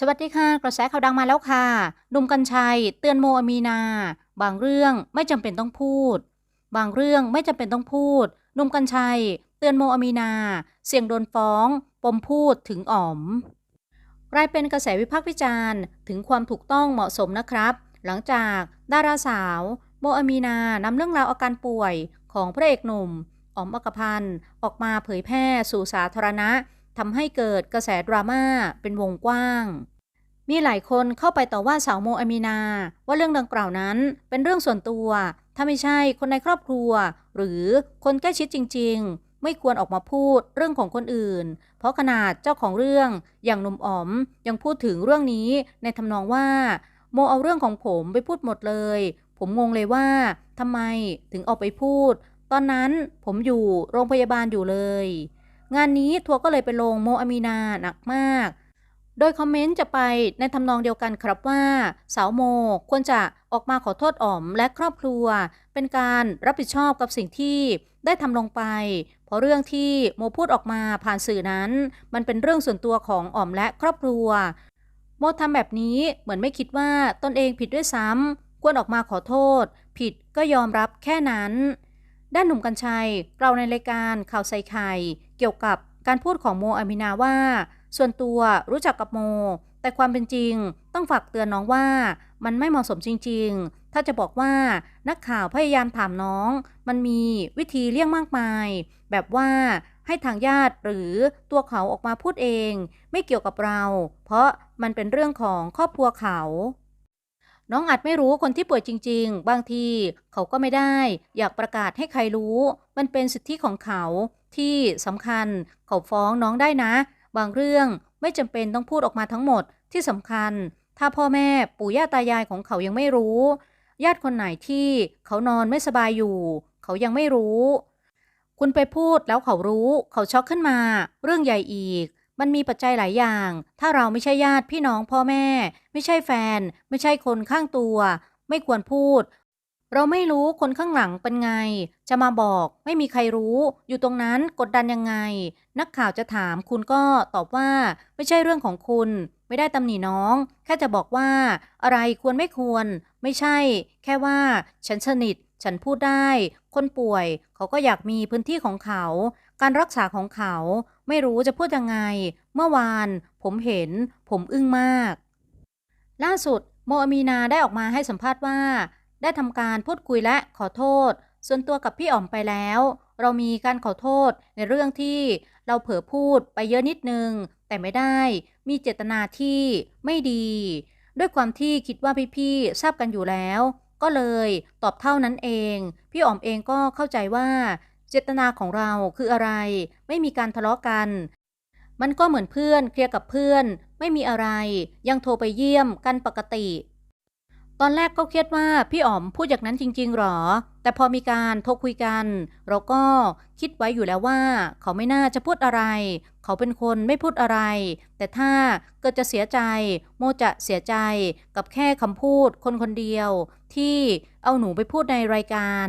สวัสดีค่ะ กระแสข่าวดังมาแล้วค่ะนุ่มกัญชัย เตือนโมอามีนา บางเรื่องไม่จำเป็นต้องพูด บางเรื่องไม่จำเป็นต้องพูดนุ่มกัญชัย เตือนโมอามีนา เสี่ยงโดนฟ้อง ปมพูดถึงอ๋อมกลายเป็นกระแสวิพากษ์วิจารณ์ ถึงความถูกต้องเหมาะสมนะครับ หลังจากดาราสาว โมอามีนานำเรื่องราวอาการป่วยของพระเอกหนุ่มอ๋อมอักพันธ์ออกมาเผยแพร่สู่สาธารณะ ทำให้เกิดกระแสดราม่าเป็นวงกว้าง มีหลายคนเข้าไปต่อว่าสาวโมอามีนา ว่าเรื่องดังกล่าวนั้นเป็นเรื่องส่วนตัว ถ้าไม่ใช่คนในครอบครัว หรือคนใกล้ชิดจริง ๆ ไม่ควรออกมาพูดเรื่องของคนอื่น เพราะขนาดเจ้าของเรื่องอย่างหนุ่มอ๋อมยังพูดถึงเรื่องนี้ในทำนองว่า โมเอาเรื่องของผมไปพูดหมดเลย ผมงงเลยว่าทำไมถึงเอาไปพูด ตอนนั้นผมอยู่โรงพยาบาลอยู่เลย งานนี้ทัวร์ก็เลยไปลงโมอามีนาหนักมาก โดยคอมเมนต์จะไปในทำนองเดียวกันครับว่า สาวโมควรจะออกมาขอโทษอ๋อมและครอบครัว เป็นการรับผิดชอบกับสิ่งที่ได้ทำลงไป เพราะเรื่องที่โมพูดออกมาผ่านสื่อนั้น มันเป็นเรื่องส่วนตัวของอ๋อมและครอบครัว โมทำแบบนี้เหมือนไม่คิดว่าตนเองผิดด้วยซ้ำควรออกมาขอโทษ ผิดก็ยอมรับแค่นั้น ด้านหนุ่มกัญชัยกล่าในรายการข่าวใส่ไข่เกี่ยวกับการพูดของโมอามินาว่า ส่วนตัวรู้จักกับโม แต่ความเป็นจริงต้องฝากเตือนน้องว่า มันไม่เหมาะสมจริง ๆ ถ้าจะบอกว่านักข่าวพยายามถามน้อง มันมีวิธีเลี่ยงมากมาย แบบว่าให้ทางญาติหรือตัวเขาออกมาพูดเอง ไม่เกี่ยวกับเรา เพราะมันเป็นเรื่องของครอบครัวเขา น้องอาจไม่รู้คนที่ป่วยจริง ๆ บางทีเขาก็ไม่ได้ อยากประกาศให้ใครรู้ มันเป็นสิทธิของเขาที่สำคัญ เขาฟ้องน้องได้นะ บางเรื่องไม่จำเป็นต้องพูดออกมาทั้งหมดที่สำคัญ ถ้าพ่อแม่ปู่ย่าตายายของเขายังไม่รู้ ญาติคนไหนที่เขานอนไม่สบายอยู่ เขายังไม่รู้ คุณไปพูดแล้วเขารู้ เขาช็อกขึ้นมา เรื่องใหญ่อีก มันมีปัจจัยหลายอย่าง ถ้าเราไม่ใช่ญาติพี่น้องพ่อแม่ ไม่ใช่แฟน ไม่ใช่คนข้างตัว ไม่ควรพูด เราไม่รู้คนข้างหลังเป็นไง จะมาบอกไม่มีใครรู้ อยู่ตรงนั้นกดดันยังไง นักข่าวจะถามคุณก็ตอบว่าไม่ใช่เรื่องของคุณ ไม่ได้ตำหนิน้อง แค่จะบอกว่า อะไรควรไม่ควร ไม่ใช่ แค่ว่า ฉันสนิท ฉันพูดได้ คนป่วย เขาก็อยากมีพื้นที่ของเขา การรักษาของเขา ไม่รู้จะพูดยังไง เมื่อวาน ผมเห็น ผมอึ้งมาก ล่าสุด โมอามีนาได้ออกมาให้สัมภาษณ์ว่า ได้ทำการพูดคุยและขอโทษ ส่วนตัวกับพี่อ๋อมไปแล้ว เรามีการขอโทษในเรื่องที่เราเผลอพูดไปเยอะนิดนึง แต่ไม่ได้ มีเจตนาที่ไม่ดี ด้วยความที่คิดว่าพี่ๆทราบกันอยู่แล้วก็เลยตอบเท่านั้นเอง พี่อ๋อมเองก็เข้าใจว่า เจตนาของเราคืออะไร ไม่มีการทะเลาะกัน มันก็เหมือนเพื่อนเคลียร์กับเพื่อน ไม่มีอะไร ยังโทรไปเยี่ยมกันปกติ ตอนแรกก็เครียดว่าพี่อ๋อมพูดอย่างนั้นจริง ๆหรอ แต่พอมีการโทรคุยกัน เราก็คิดไว้อยู่แล้วว่า เขาไม่น่าจะพูดอะไร เขาเป็นคนไม่พูดอะไร แต่ถ้าเกิดจะเสียใจ โมจะเสียใจกับแค่คำพูดคนคนเดียว ที่เอาหนูไปพูดในรายการ